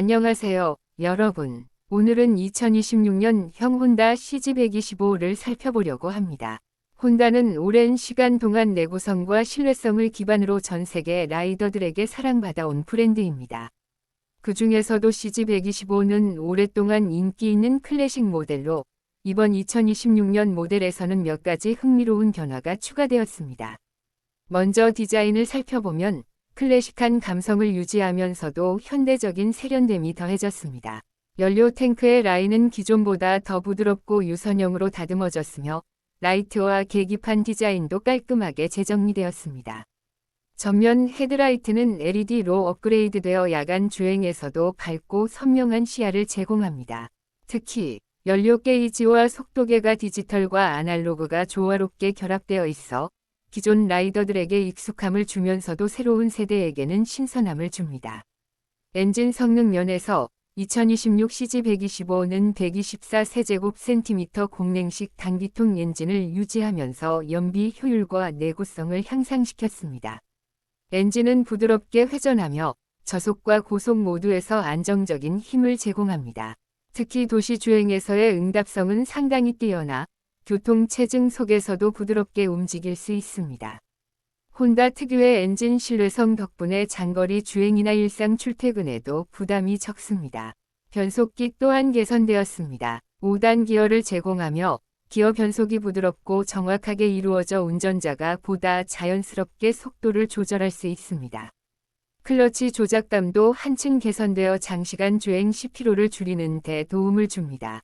안녕하세요, 여러분. 오늘은 2026년 형 혼다 CG125를 살펴보려고 합니다. 혼다는 오랜 시간 동안 내구성과 신뢰성을 기반으로 전 세계 라이더들에게 사랑받아온 브랜드입니다. 그 중에서도 CG125는 오랫동안 인기 있는 클래식 모델로 이번 2026년 모델에서는 몇 가지 흥미로운 변화가 추가되었습니다. 먼저 디자인을 살펴보면 클래식한 감성을 유지하면서도 현대적인 세련됨이 더해졌습니다. 연료 탱크의 라인은 기존보다 더 부드럽고 유선형으로 다듬어졌으며 라이트와 계기판 디자인도 깔끔하게 재정리되었습니다. 전면 헤드라이트는 LED로 업그레이드되어 야간 주행에서도 밝고 선명한 시야를 제공합니다. 특히 연료 게이지와 속도계가 디지털과 아날로그가 조화롭게 결합되어 있어 기존 라이더들에게 익숙함을 주면서도 새로운 세대에게는 신선함을 줍니다. 엔진 성능 면에서 2026 CG125는 124세제곱센티미터 공랭식 단기통 엔진을 유지하면서 연비 효율과 내구성을 향상시켰습니다. 엔진은 부드럽게 회전하며 저속과 고속 모두에서 안정적인 힘을 제공합니다. 특히 도시 주행에서의 응답성은 상당히 뛰어나 교통체증 속에서도 부드럽게 움직일 수 있습니다. 혼다 특유의 엔진 신뢰성 덕분에 장거리 주행이나 일상 출퇴근에도 부담이 적습니다. 변속기 또한 개선되었습니다. 5단 기어를 제공하며 기어 변속이 부드럽고 정확하게 이루어져 운전자가 보다 자연스럽게 속도를 조절할 수 있습니다. 클러치 조작감도 한층 개선되어 장시간 주행 10km를 줄이는 데 도움을 줍니다.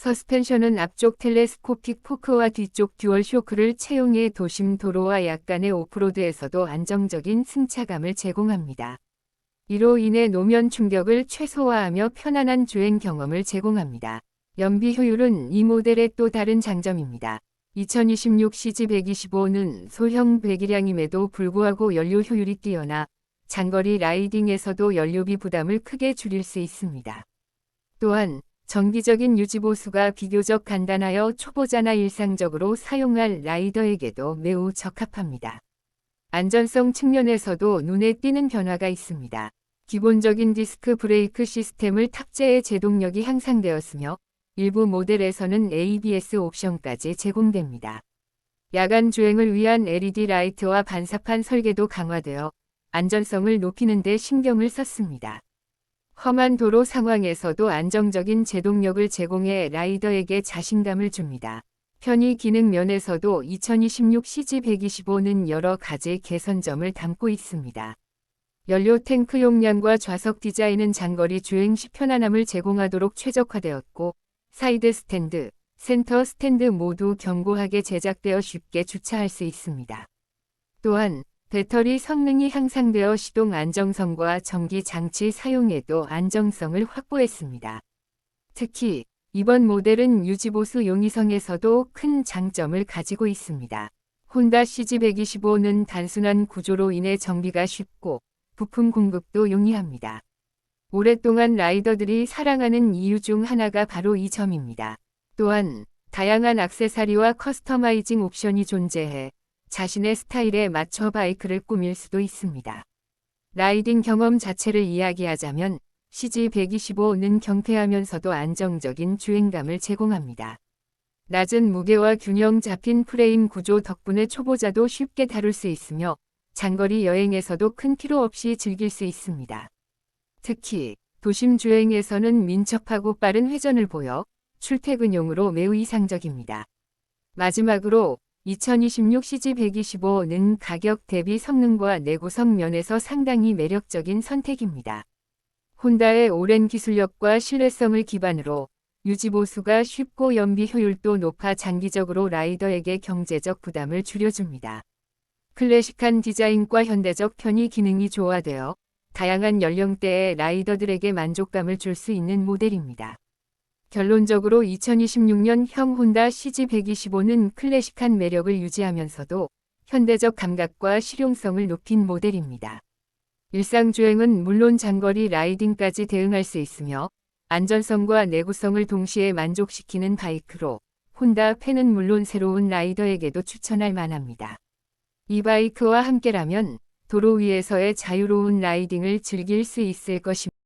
서스펜션은 앞쪽 텔레스코픽 포크와 뒤쪽 듀얼 쇼크를 채용해 도심 도로와 약간의 오프로드에서도 안정적인 승차감을 제공합니다. 이로 인해 노면 충격을 최소화하며 편안한 주행 경험을 제공합니다. 연비 효율은 이 모델의 또 다른 장점입니다. 2026 CG125는 소형 배기량임에도 불구하고 연료 효율이 뛰어나 장거리 라이딩에서도 연료비 부담을 크게 줄일 수 있습니다. 또한 정기적인 유지보수가 비교적 간단하여 초보자나 일상적으로 사용할 라이더에게도 매우 적합합니다. 안전성 측면에서도 눈에 띄는 변화가 있습니다. 기본적인 디스크 브레이크 시스템을 탑재해 제동력이 향상되었으며 일부 모델에서는 ABS 옵션까지 제공됩니다. 야간 주행을 위한 LED 라이트와 반사판 설계도 강화되어 안전성을 높이는 데 신경을 썼습니다. 험한 도로 상황에서도 안정적인 제동력을 제공해 라이더에게 자신감을 줍니다. 편의 기능 면에서도 2026 CG125는 여러 가지 개선점을 담고 있습니다. 연료 탱크 용량과 좌석 디자인은 장거리 주행 시 편안함을 제공하도록 최적화되었고 사이드 스탠드, 센터 스탠드 모두 견고하게 제작되어 쉽게 주차할 수 있습니다. 또한 배터리 성능이 향상되어 시동 안정성과 전기 장치 사용에도 안정성을 확보했습니다. 특히 이번 모델은 유지보수 용이성에서도 큰 장점을 가지고 있습니다. 혼다 CG125는 단순한 구조로 인해 정비가 쉽고 부품 공급도 용이합니다. 오랫동안 라이더들이 사랑하는 이유 중 하나가 바로 이 점입니다. 또한 다양한 악세사리와 커스터마이징 옵션이 존재해 자신의 스타일에 맞춰 바이크를 꾸밀 수도 있습니다. 라이딩 경험 자체를 이야기하자면 CG125는 경쾌하면서도 안정적인 주행감을 제공합니다. 낮은 무게와 균형 잡힌 프레임 구조 덕분에 초보자도 쉽게 다룰 수 있으며 장거리 여행에서도 큰 피로 없이 즐길 수 있습니다. 특히 도심 주행에서는 민첩하고 빠른 회전을 보여 출퇴근용으로 매우 이상적입니다. 마지막으로 2026 CG125는 가격 대비 성능과 내구성 면에서 상당히 매력적인 선택입니다. 혼다의 오랜 기술력과 신뢰성을 기반으로 유지보수가 쉽고 연비 효율도 높아 장기적으로 라이더에게 경제적 부담을 줄여줍니다. 클래식한 디자인과 현대적 편의 기능이 조화되어 다양한 연령대의 라이더들에게 만족감을 줄 수 있는 모델입니다. 결론적으로 2026년형 혼다 CG125는 클래식한 매력을 유지하면서도 현대적 감각과 실용성을 높인 모델입니다. 일상주행은 물론 장거리 라이딩까지 대응할 수 있으며 안전성과 내구성을 동시에 만족시키는 바이크로 혼다 팬은 물론 새로운 라이더에게도 추천할 만합니다. 이 바이크와 함께라면 도로 위에서의 자유로운 라이딩을 즐길 수 있을 것입니다.